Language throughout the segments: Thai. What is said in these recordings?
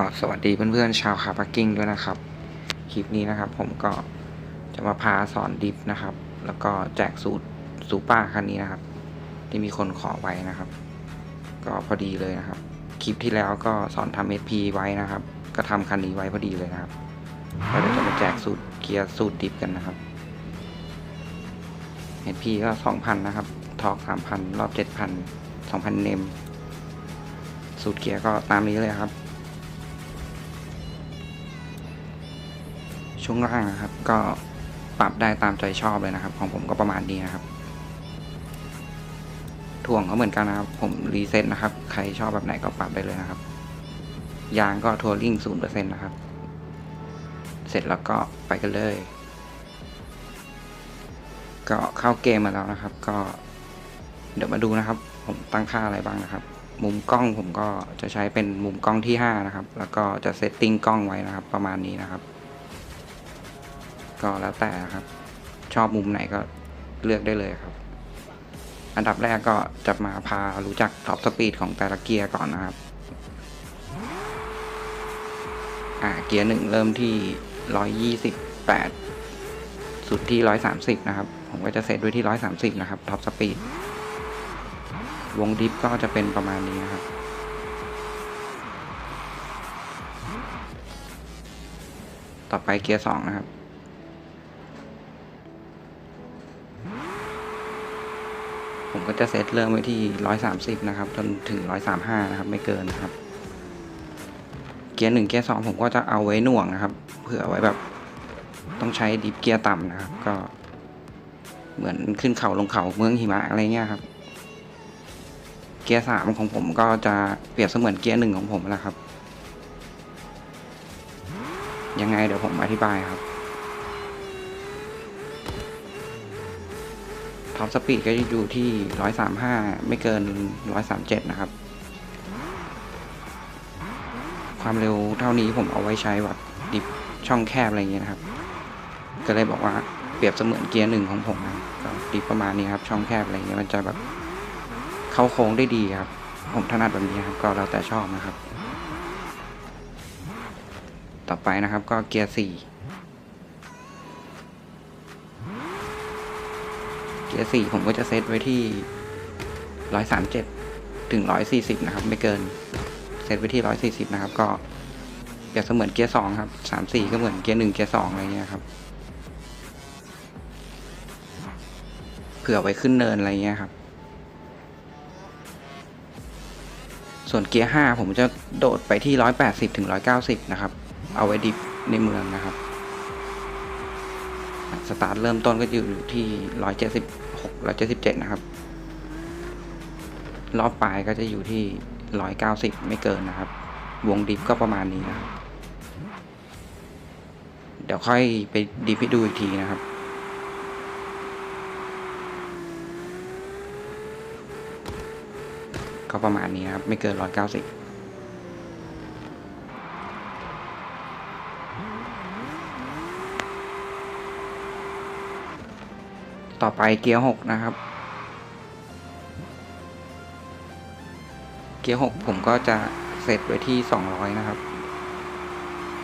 ก็สวัสดีเพื่อนๆชาวคาร์ปักกิ้งด้วยนะครับ คลิปนี้นะครับ ผมก็จะมาพาสอนดิฟนะครับ แล้วก็แจกสูตรซูป้าคันนี้นะครับ ที่มีคนขอไว้นะครับ ก็พอดีเลยนะครับ คลิปที่แล้วก็สอนทำ SP ไว้นะครับ ก็ทำคันนี้ไว้พอดีเลยนะครับเดี๋ยวจะมาแจกสูตรเกียร์สูตรดิฟกันนะครับ SP ก็2,000นนะครับทอร์ก3,000รอบ7,000 2,000เนมสูตรเกียร์ก็ตามนี้เลยครับ ช่วงล่างนะครับ ก็ปรับได้ตามใจชอบเลยนะครับ ของผมก็ประมาณนี้นะครับถ่วงก็เหมือนกันนะครับ ผมรีเซ็ตนะครับ ใครชอบแบบไหนก็ปรับได้เลยนะครับ ยางก็ทัวริงศูนเปอร์เซ็นต์นะครับ เสร็จแล้วก็ไปกันเลย ก็เข้าเกมมาแล้วนะครับ ก็เดี๋ยวมาดูนะครับ ผมตั้งค่าอะไรบ้างนะครับ มุมกล้องผมก็จะใช้เป็นมุมกล้องที่ 5 นะครับ แล้วก็จะเซตติ้งกล้องไว้นะครับ ประมาณนี้นะครับ ก็แล้วแต่ครับ ชอบมุมไหนก็เลือกได้เลยครับ อันดับแรกก็จะมาพารู้จักท็อปสปีดของแต่ละเกียร์ก่อนนะครับ อ่าเกียร์หนึ่งเริ่มที่ร้อยยี่สิบแปดสุดที่ร้อยสามสิบนะครับ ผมก็จะเซตไว้ที่ร้อยสามสิบนะครับท็อปสปีดวงดิฟก็จะเป็นประมาณนี้นะครับต่อไปเกียร์สองนะครับ ผมก็จะเซตเริ่มไว้ที่ร้อยสามสิบนะครับ จนถึงร้อยสามห้านะครับ ไม่เกินนะครับ เกียร์หนึ่งเกียร์สองผมก็จะเอาไว้หน่วงนะครับ เผื่อไว้แบบต้องใช้ดิฟเกียร์ต่ำนะครับ ก็เหมือนขึ้นเขาลงเขาเมืองหิมะอะไรเงี้ยครับ เกียร์สามของผมก็จะเปรียบเสมือนเกียร์หนึ่งของผมแหละครับ ยังไงเดี๋ยวผมอธิบายครับ ท็อปสปีดก็จะอยู่ที่ร้อยสามห้าไม่เกินร้อยสามเจ็ดนะครับ ความเร็วเท่านี้ผมเอาไว้ใช้แบบดิบช่องแคบอะไรเงี้ยนะครับ ก็เลยบอกว่าเปรียบเสมือนเกียร์หนึ่งของผมนะก็ดิบประมาณนี้ครับ ช่องแคบอะไรเงี้ยมันจะแบบเข้าโค้งได้ดีครับ ผมถนัดแบบนี้ครับ ก็แล้วแต่ชอบนะครับ ต่อไปนะครับก็เกียร์สี่ เกียร์สี่ผมก็จะเซตไว้ที่ร้อยสามเจ็ดถึงร้อยสี่สิบนะครับ ไม่เกิน เซตไว้ที่ร้อยสี่สิบนะครับ ก็เปรียบเสมือนเกียร์สองครับสามสี่ก็เหมือนเกียร์หนึ่งเกียร์สองอะไรเงี้ยครับ เผื่อไว้ขึ้นเนินอะไรเงี้ยครับ ส่วนเกียร์ห้าผมจะโดดไปที่ร้อยแปดสิบถึงร้อยเก้าสิบนะครับ เอาไว้ดิฟในเมืองนะครับ สตาร์ทเริ่มต้นก็อยู่ที่ร้อยเจ็ดสิบหกร้อยเจ็ดสิบเจ็ดนะครับ รอบปลายก็จะอยู่ที่ร้อยเก้าสิบไม่เกินนะครับ วงดิฟก็ประมาณนี้นะครับ เดี๋ยวค่อยไปดิฟให้ดูอีกทีนะครับก็ประมาณนี้นะครับ ไม่เกินร้อยเก้าสิบ ต่อไปเกียร์หกนะครับ เกียร์หกผมก็จะเซตไว้ที่สองร้อยนะครับ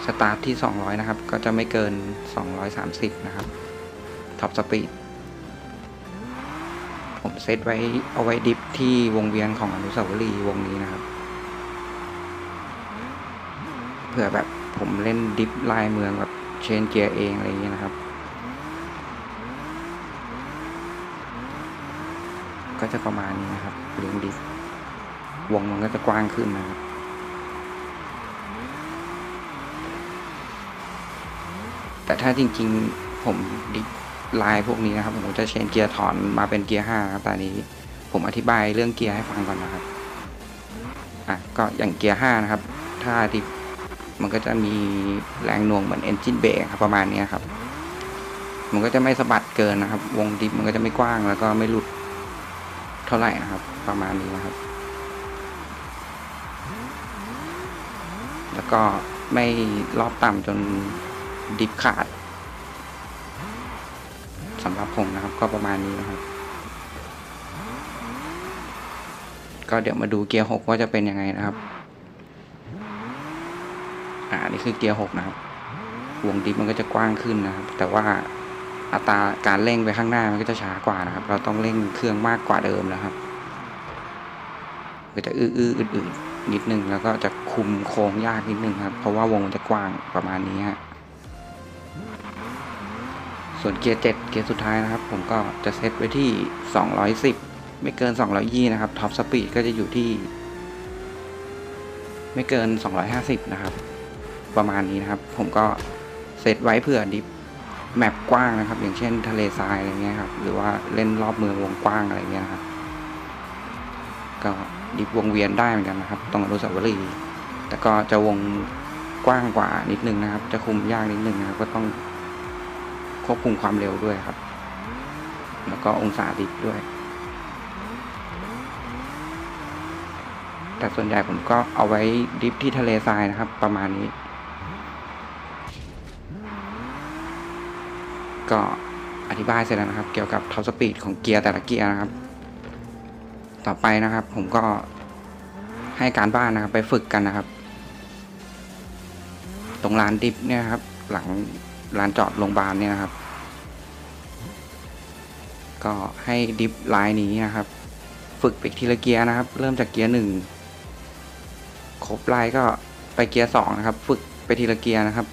สตาร์ทที่สองร้อยนะครับ ก็จะไม่เกินสองร้อยสามสิบนะครับ ท็อปสปีด ผมเซตไว้เอาไว้ดิฟที่วงเวียนของอนุสาวรีย์วงนี้นะครับเผื่อแบบผมเล่นดิฟลายเมืองแบบเชนเกียร์เองอะไรอย่างเงี้ยนะครับ ก็จะประมาณนี้นะครับเลี้ยงดิฟวงมันก็จะกว้างขึ้นนะครับแต่ถ้าจริงๆผมดิฟลายพวกนี้นะครับ ผมจะเชนเกียร์ถอนมาเป็นเกียร์ห้าครับแต่อันนี้ ผมอธิบายเรื่องเกียร์ให้ฟังก่อนนะครับ อะก็อย่างเกียร์ห้านะครับ ถ้าดิฟมันก็จะมีแรงหน่วงเหมือนเอนจินเบรกครับประมาณนี้ครับ มันก็จะไม่สะบัดเกินนะครับ วงดิฟมันก็จะไม่กว้างแล้วก็ไม่หลุด ท่าไหร่นะครับ ประมาณนี้นะครับ แล้วก็ไม่รอบต่ำจนดิฟขาดสำหรับผมนะครับ ก็ประมาณนี้นะครับ ก็เดี๋ยวมาดูเกียร์หกว่าจะเป็นยังไงนะครับ อ่านี่คือเกียร์หกนะครับวงดิฟมันก็จะกว้างขึ้นนะครับ แต่ว่า อัตราการเร่งไปข้างหน้ามันก็จะช้ากว่านะครับ เราต้องเร่งเครื่องมากกว่าเดิมนะครับก็จะอื้อๆอืดๆนิดนึงแล้วก็จะคุมโค้งยากนิดนึงครับ เพราะว่าวงมันจะกว้างประมาณนี้ฮะส่วนเกียร์เจ็ดเกียร์สุดท้ายนะครับ ผมก็จะเซตไว้ที่ 210 ไม่เกิน 220 นะครับท็อปสปีดก็จะอยู่ที่ ไม่เกิน 250 นะครับ ประมาณนี้นะครับ ผมก็เซตไว้เผื่อดิฟ แมปกว้างนะครับ อย่างเช่นทะเลทรายอะไรเงี้ยครับ หรือว่าเล่นรอบเมืองวงกว้างอะไรเงี้ยครับ ก็ดิฟวงเวียนได้เหมือนกันนะครับ ตรงอนุสาวรีย์แต่ก็จะวงกว้างกว่านิดนึงนะครับ จะคุมยากนิดนึงนะครับ ก็ต้องควบคุมความเร็วด้วยครับ แล้วก็องศาดิฟด้วย แต่ส่วนใหญ่ผมก็เอาไว้ดิฟที่ทะเลทรายนะครับ ประมาณนี้ ก็อธิบายเสร็จแล้วนะครับ เกี่ยวกับท็อปสปีดของเกียร์แต่ละเกียร์นะครับ ต่อไปนะครับ ผมก็ให้การบ้านนะครับ ไปฝึกกันนะครับ ตรงลานดิฟเนี่ยครับ หลังลานจอดโรงพยาบาลเนี่ยนะครับ ก็ให้ดิฟไลน์นี้นะครับ ฝึกไปทีละเกียร์นะครับ เริ่มจากเกียร์หนึ่งครบไลน์ก็ไปเกียร์สองนะครับ ฝึกไปทีละเกียร์นะครับ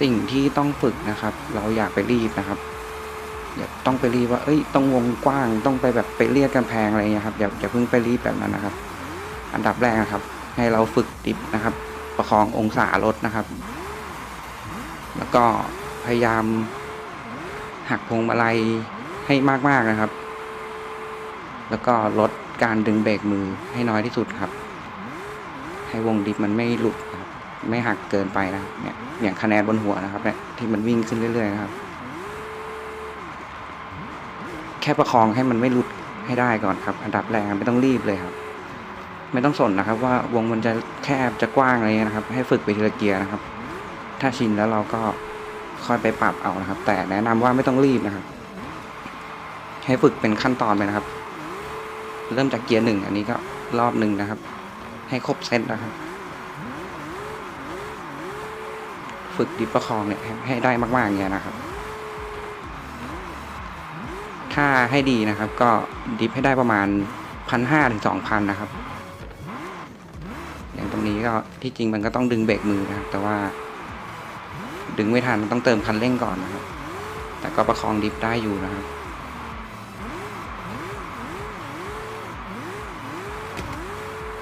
สิ่งที่ต้องฝึกนะครับ เราอยากไปรีบนะครับอย่าต้องไปรีบว่าเอ้ยต้องวงกว้างต้องไปแบบไปเลียดกันแพงอะไรเงี้ยครับอย่าอย่าเพิ่งไปรีบแบบนั้นนะครับ อันดับแรกนะครับ ให้เราฝึกดิฟนะครับ ประคององศารถนะครับ แล้วก็พยายามหักพวงมาลัยให้มากๆนะครับ แล้วก็ลดการดึงเบรกมือให้น้อยที่สุดครับ ให้วงดิฟมันไม่หลุดครับ ไม่หักเกินไปนะเนี่ยอย่างคะแนนบนหัวนะครับเนี่ยที่มันวิ่งขึ้นเรื่อยๆนะครับ แค่ประคองให้มันไม่หลุดให้ได้ก่อนครับ อันดับแรกไม่ต้องรีบเลยครับ ไม่ต้องสนนะครับ ว่าวงมันจะแคบจะกว้างอะไรนะครับ ให้ฝึกไปทีละเกียร์นะครับ ถ้าชินแล้วเราก็ค่อยไปปรับเอานะครับ แต่แนะนำว่าไม่ต้องรีบนะครับ ให้ฝึกเป็นขั้นตอนไปนะครับ เริ่มจากเกียร์หนึ่งอันนี้ก็รอบหนึ่งนะครับ ให้ครบเซตนะครับ ฝึกดิฟประคองเนี่ยให้ได้มากๆอย่างเงี้ยนะครับ ถ้าให้ดีนะครับ ก็ดิฟให้ได้ประมาณพันห้าถึงสองพันนะครับ อย่างตรงนี้ก็ที่จริงมันก็ต้องดึงเบรกมือนะครับ แต่ว่า ดึงไม่ทันต้องเติมคันเร่งก่อนนะครับ แต่ก็ประคองดิฟได้อยู่นะครับ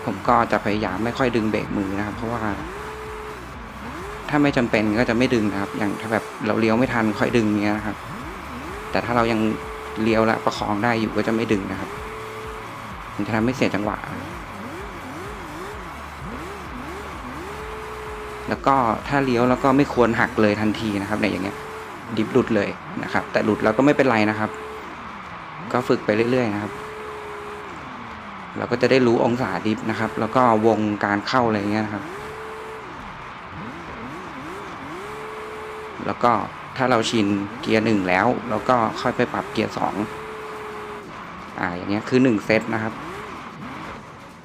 ผมก็จะพยายามไม่ค่อยดึงเบรกมือนะครับ เพราะว่า ถ้าไม่จำเป็นก็จะไม่ดึงนะครับ อย่างถ้าแบบเราเลี้ยวไม่ทันค่อยดึงเงี้ยนะครับ แต่ถ้าเรายังเลี้ยวและประคองได้อยู่ก็จะไม่ดึงนะครับ มันจะทำให้เสียจังหวะ แล้วก็ถ้าเลี้ยวแล้วก็ไม่ควรหักเลยทันทีนะครับในอย่างเงี้ยดิฟหลุดเลยนะครับ แต่หลุดแล้วก็ไม่เป็นไรนะครับ ก็ฝึกไปเรื่อย ๆ นะครับ เราก็จะได้รู้องศาดิฟนะครับ แล้วก็วงการเข้าอะไรเงี้ยนะครับ แล้วก็ถ้าเราชินเกียร์หนึ่งแล้วเราก็ค่อยไปปรับเกียร์สองอ่าอย่างเงี้ยคือหนึ่งเซตนะครับ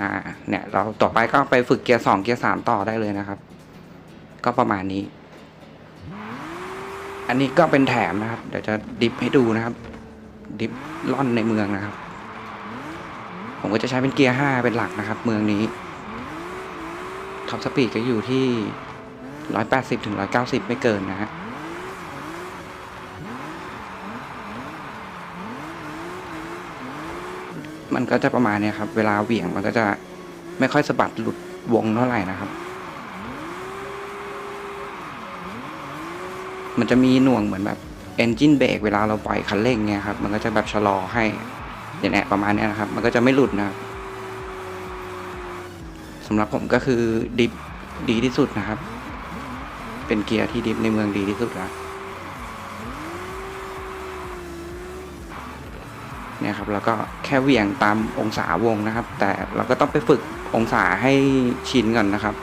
อ่าเนี่ยเราต่อไปก็ไปฝึกเกียร์สองเกียร์สามต่อได้เลยนะครับ ก็ประมาณนี้ อันนี้ก็เป็นแถมนะครับ เดี๋ยวจะดิฟให้ดูนะครับ ดิฟล่อนในเมืองนะครับ ผมก็จะใช้เป็นเกียร์ห้าเป็นหลักนะครับ เมืองนี้ท็อปสปีดก็อยู่ที่ร้อยแปดสิบถึงร้อยเก้าสิบไม่เกินนะฮะ มันก็จะประมาณเนี้ยครับ เวลาเหวี่ยงมันก็จะไม่ค่อยสะบัดหลุดวงเท่าไหร่นะครับ มันจะมีหน่วงเหมือนแบบเอนจินเบรกเวลาเราปล่อยคันเร่งเงี้ยครับ มันก็จะแบบชะลอให้อย่างนี้ประมาณเนี้ยนะครับ มันก็จะไม่หลุดนะครับสำหรับผมก็คือดิฟดีที่สุดนะครับ เป็นเกียร์ที่ดิฟในเมืองดีที่สุดแล้ว เนี่ยครับแล้วก็แค่เหวี่ยงตามองศาวงนะครับ แต่เราก็ต้องไปฝึกองศาให้ชินก่อนนะครับ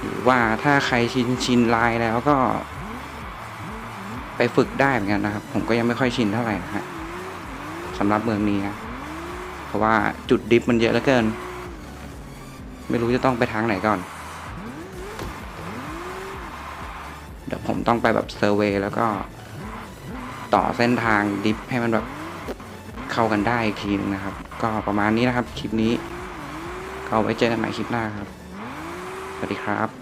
หรือว่าถ้าใครชินชินลายแล้วก็ ไปฝึกได้เหมือนกันนะครับ ผมก็ยังไม่ค่อยชินเท่าไหร่นะฮะสำหรับเมืองนี้นะเพราะว่าจุดดิฟมันเยอะเหลือเกิน ไม่รู้จะต้องไปทางไหนก่อน ดี๋ยวผมต้องไปแบบเซอร์เวยแล้วก็ต่อเส้นทางดิฟให้มันแบบเข้ากันได้อีกทีนึงนะครับ ก็ประมาณนี้นะครับ คลิปนี้ ก็ไว้เจอกันใหม่คลิปหน้าครับ สวัสดีครับ